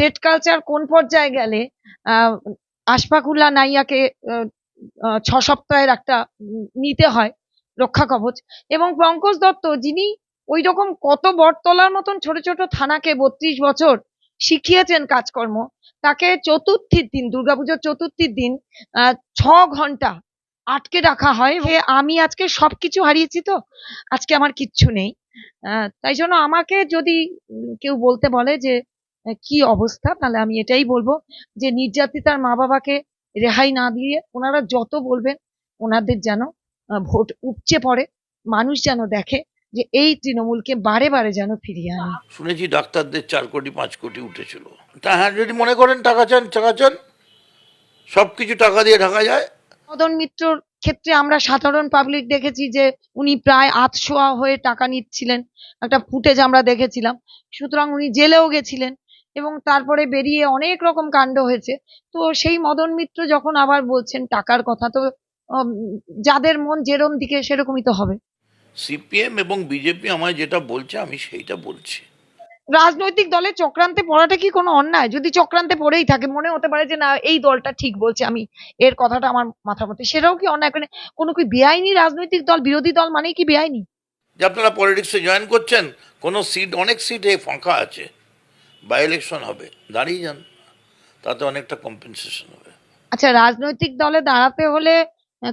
Set culture কোন পর্যায়ে গেলে আহ, আশফাকুল্লাহ নাইয়াকে ছ সপ্তাহের একটা নিতে হয় রক্ষা কবচ এবং পঙ্কজ দত্ত যিনি ওই রকম কত বটতলার মতন ছোট ছোট থানাকে বত্রিশ বছর শিখিয়েছেন কাজকর্ম তাকে চতুর্থীর দিন দুর্গাপুজোর চতুর্থীর দিন ছ ঘণ্টা আটকে রাখা হয়। আমি আজকে সব কিছু হারিয়েছি তো আজকে আমার কিচ্ছু নেই। তাই জন্য আমাকে যদি কেউ বলতে বলে যে কি অবস্থা? তাহলে আমি এটাই বলব যে নির্যাতিতার মা বাবাকে রেহাই না দিয়ে ওনারা যত বলবেন ওনাদের যেন ভোট উপচে পড়ে। মানুষ যেন দেখে যে এই তৃণমূলকে বারে বারে যেন ফিরিয়ে আনে। শুনেছি ডাক্তারদের চার কোটি পাঁচ কোটি উঠেছিল। তা হ্যাঁ যদি মনে করেন টাকা চান টাকা চান সব কিছু টাকা দিয়ে ঢাকা যায়। মদন মিত্রর ক্ষেত্রে আমরা সাধারণ পাবলিক দেখেছি যে উনি প্রায় আতশোয়া হয়ে টাকা নিচ্ছিলেন। একটা ফুটেজ আমরা দেখেছিলাম। সুতরাং উনি জেলেও গেছিলেন। এবং তারপরে বেরিয়ে অনেক রকম কাণ্ড হয়েছে। তো সেই মদন মিত্র যখন আবার বলছেন টাকার কথা তো যাদের মন যেরম দিকে সেরকমই তো হবে। সিপিএম এবং বিজেপি আমায় যেটা বলছে আমি সেইটা বলছি। রাজনৈতিক দলে চক্রান্তে পড়াটা কি কোনো অন্যায়? যদি চক্রান্তে পড়েই থাকে মনে হতে পারে যে না এই দলটা ঠিক বলছে আমি এর কথাটা আমার মাথার মধ্যে। সেটাও কি অন্যায়? করে কোনো কি বেআইনি রাজনৈতিক দল বিরোধী দল মানেই কি বেআইনি? যে আপনারা পলিটিক্সে জয়েন করছেন কোনো সিট অনেক সিটে ফাঁকা আছে। বাই ইলেকশন হবে, দাঁড়িয়ে যান, তাতে অনেকটা কম্পেনসেশন হবে। আচ্ছা রাজনৈতিক দলে দাঁড়াতে হলে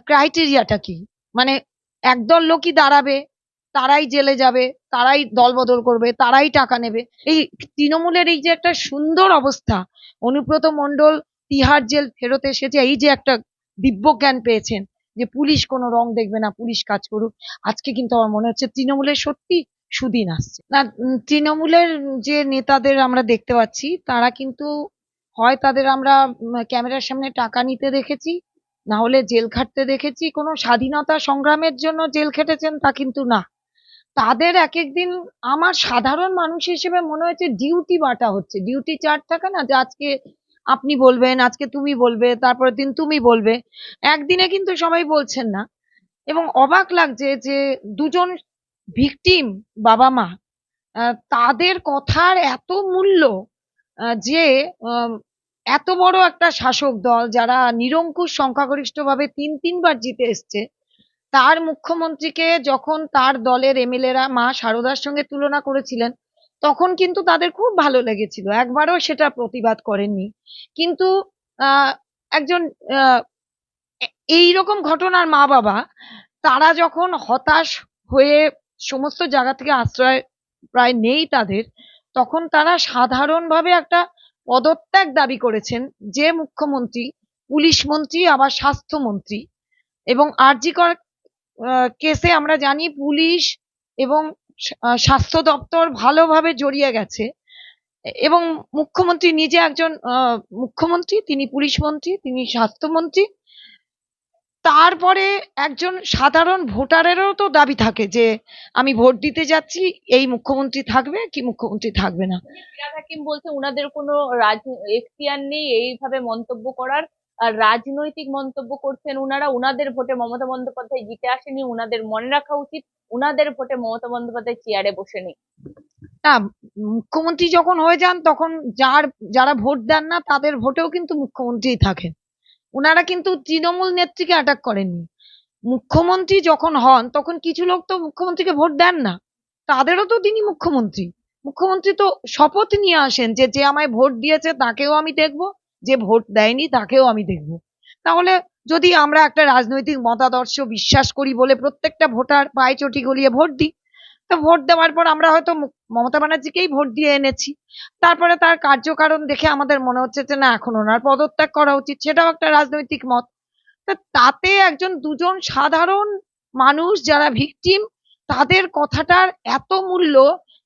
ক্রাইটেরিয়াটা কি? মানে একদল লোকই দাঁড়াবে, তারাই জেলে যাবে, তারাই দলবদল করবে, তারাই টাকা নেবে। এই তৃণমূলের এই যে একটা সুন্দর অবস্থা, অনুব্রত মণ্ডল তিহার জেল ফেরত এসেছে, এই যে একটা দিব্য জ্ঞান পেয়েছেন যে পুলিশ কোনো রং দেখবে না, পুলিশ কাজ করুক। আজকে কিন্তু আমার মনে হচ্ছে তৃণমূলের সত্যি সুদিন আসছে। না তৃণমূলের যে নেতাদের আমরা দেখতে পাচ্ছি, তারা কিন্তু হয় তাদের আমরা ক্যামেরার সামনে টাকা নিতে দেখেছি, না হলে জেল খাটতে দেখেছি, কোনো স্বাধীনতা সংগ্রামের জন্য জেল খেটেছেন তা কিন্তু না। তাদের এক একদিন আমার সাধারণ মানুষ হিসেবে মনে হয়েছে ডিউটি বাটা হচ্ছে। ডিউটি চার্ট থাকে না যে আজকে আপনি বলবেন, আজকে তুমি বলবে, তারপরের দিন তুমি বলবে। একদিনে কিন্তু সবাই বলছেন না। এবং অবাক লাগছে যে দুজন ভিকটিম বাবা মা তাদের কথার এত মূল্য যে এত বড় একটা শাসক দল যারা নিরঙ্কুশ সংখ্যাগরিষ্ঠভাবে তিন তিনবার জিতে এসছে, তার মুখ্যমন্ত্রীকে যখন তার দলের এমএলএরা মা শারদার সঙ্গে তুলনা করেছিলেন, তখন কিন্তু তাদের খুব ভালো লেগেছিল। একবারও সেটা প্রতিবাদ করেননি। কিন্তু একজন এই রকম ঘটনার মা বাবা তারা যখন হতাশ হয়ে সমস্ত জায়গা থেকে আশ্রয় প্রায় নেই তাদের, তখন তারা সাধারণভাবে একটা পদত্যাগ দাবি করেছেন যে মুখ্যমন্ত্রী, পুলিশ মন্ত্রী, আবার স্বাস্থ্যমন্ত্রী এবং আরজিকর কেসে আমরা জানি পুলিশ এবং স্বাস্থ্য দপ্তর ভালোভাবে জড়িয়ে গেছে এবং মুখ্যমন্ত্রী নিজে একজন মুখ্যমন্ত্রী, তিনি পুলিশ মন্ত্রী, তিনি স্বাস্থ্যমন্ত্রী তারপরে একজন সাধারণ ভোটারেরও তো দাবি থাকে যে আমি ভোট দিতে যাচ্ছি এই মুখ্যমন্ত্রী থাকবে কি মুখ্যমন্ত্রী থাকবে না। ফিরাদ হাকিম বলছে উনাদের কোনো রাজ এখতিয়ার নেই এইভাবে মন্তব্য করার। আর রাজনৈতিক মন্তব্য করছেন উনারা উনাদের ভোটে মমতা বন্দ্যোপাধ্যায় জিতে আসেনি উনাদের মনে রাখা উচিত উনাদের ভোটে মমতা বন্দ্যোপাধ্যায় চেয়ারে বসে নেই। না মুখ্যমন্ত্রী যখন হয়ে যান তখন যার যারা ভোট দেন না তাদের ভোটেও কিন্তু মুখ্যমন্ত্রী থাকেন। ওনারা কিন্তু তৃণমূল নেত্রীকে অ্যাটাক করেননি। মুখ্যমন্ত্রী যখন হন, তখন কিছু লোক তো মুখ্যমন্ত্রীকে ভোট দেন না। তাদেরও তো তিনি মুখ্যমন্ত্রী। মুখ্যমন্ত্রী তো শপথ নিয়ে আসেন যে যে আমায় ভোট দিয়েছে তাকেও আমি দেখব, যে ভোট দেয়নি তাকেও আমি দেখব। তাহলে যদি আমরা একটা রাজনৈতিক মতাদর্শ বিশ্বাস করি বলে প্রত্যেকটা ভোটার পায়ে চটি গলিয়ে ভোট দিই তো ভোট দেওয়ার পর আমরা হয়তো মমতা ব্যানার্জিকেই ভোট দিয়ে এনেছি। তারপরে তার কার্যকারণ দেখে আমাদের মনে হচ্ছে যে না, এখন ওনার পদত্যাগ করা উচিত, সেটাও একটা রাজনৈতিক মত। তাতে একজন দুজন সাধারণ মানুষ যারা ভিকটিম তাদের কথাটার এত মূল্য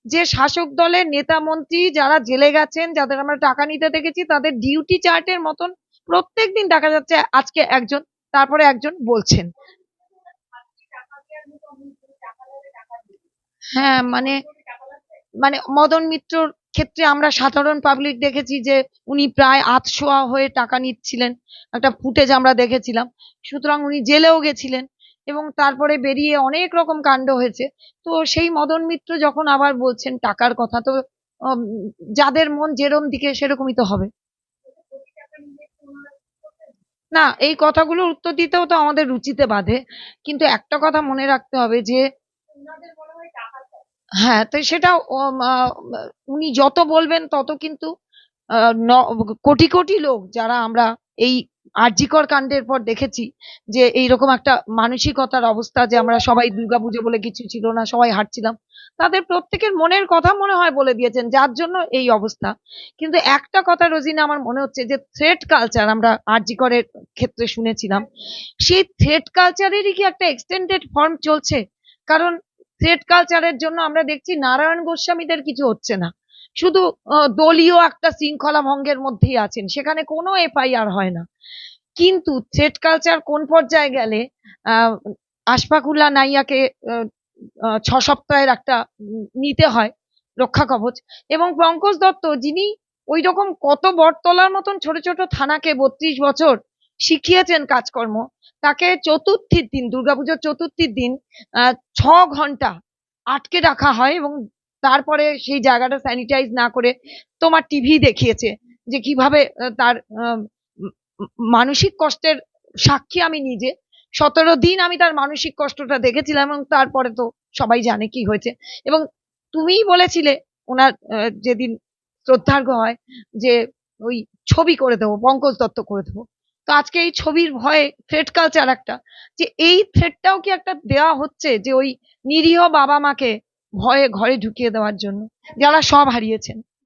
যে শাসক দলের নেতা মন্ত্রী যারা জেলে গেছেন, যাদের আমরা টাকা নিতে দেখেছি, তাদের ডিউটি চার্টের মতন প্রত্যেক দিন দেখা যাচ্ছে আজকে একজন, তারপরে একজন বলছেন। হ্যাঁ মানে মানে মদন মিত্রর ক্ষেত্রে আমরা সাধারণ পাবলিক দেখেছি যে উনি প্রায় আতশোয়া হয়ে টাকা নিচ্ছিলেন। একটা ফুটেজ আমরা দেখেছিলাম। সুতরাং উনি জেলেও গেছিলেন এবং তারপরে বেরিয়ে অনেক রকম কাণ্ড হয়েছে। তো সেই মদন মিত্র যখন আবার বলছেন টাকার কথা, তো যাদের মন যেরম দিকে সেরকমই তো হবে। না, এই কথাগুলোর উত্তর দিতেও তো আমাদের রুচিতে বাধে। কিন্তু একটা কথা মনে রাখতে হবে যে হ্যাঁ তো সেটা উনি যত বলবেন তত কিন্তু কোটি কোটি লোক যারা আমরা এই আরজিকর কাণ্ডের পর দেখেছি যে এইরকম একটা মানসিকতার অবস্থা যে আমরা সবাই দুর্গাপুজো বলে কিছু ছিল না, সবাই হাঁটছিলাম। তাদের প্রত্যেকের মনের কথা মনে হয় বলে দিয়েছেন, যার জন্য এই অবস্থা। কিন্তু একটা কথা রোজিনা, আমার মনে হচ্ছে যে থ্রেট কালচার আমরা আরজিকরের ক্ষেত্রে শুনেছিলাম, সেই থ্রেট কালচারেরই কি একটা এক্সটেন্ডেড ফর্ম চলছে? কারণ থ্রেট কালচারের জন্য আমরা দেখছি নারায়ণ গোস্বামীদের কিছু হচ্ছে না। শুধু দলীয় একটা শৃঙ্খলা ভঙ্গের মধ্যেই আছেন। সেখানে কোনো এফআইআর হয় না। কিন্তু থ্রেট কালচার কোন পর্যায়ে গেলে আহ আশফাকুল্লাহ নাইয়াকে ছ সপ্তাহের একটা নিতে হয় রক্ষা কবচ এবং পঙ্কজ দত্ত, যিনি ওই রকম কত বটতলার মতন ছোট ছোট থানাকে বত্রিশ বছর শিখিয়েছেন কাজকর্ম। তাকে চতুর্থীর দিন, দুর্গাপুজোর চতুর্থীর দিন ছ ঘণ্টা আটকে রাখা হয় এবং তারপরে সেই জায়গাটা স্যানিটাইজ না করে তোমার টিভি দেখিয়েছে যে কীভাবে তার মানসিক কষ্টের সাক্ষী আমি নিজে। সতেরো দিন আমি তার মানসিক কষ্টটা দেখেছিলাম এবং তারপরে তো সবাই জানে কি হয়েছে। এবং তুমিই বলেছিলে, ওনার যেদিন শ্রদ্ধার্ঘ হয় যে ওই ছবি করে দেবো, পঙ্কজ দত্ত করে দেবো। তো আজকে এই ছবির ভয়ে থ্রেট কালচার একটা, যে এই থ্রেটটাও কি একটা দেওয়া হচ্ছে যে ওই নিরীহ বাবা মাকে ভয়ে ঘরে ঢুকিয়ে দেওয়ার জন্য? যারা সব হারিয়েছেন।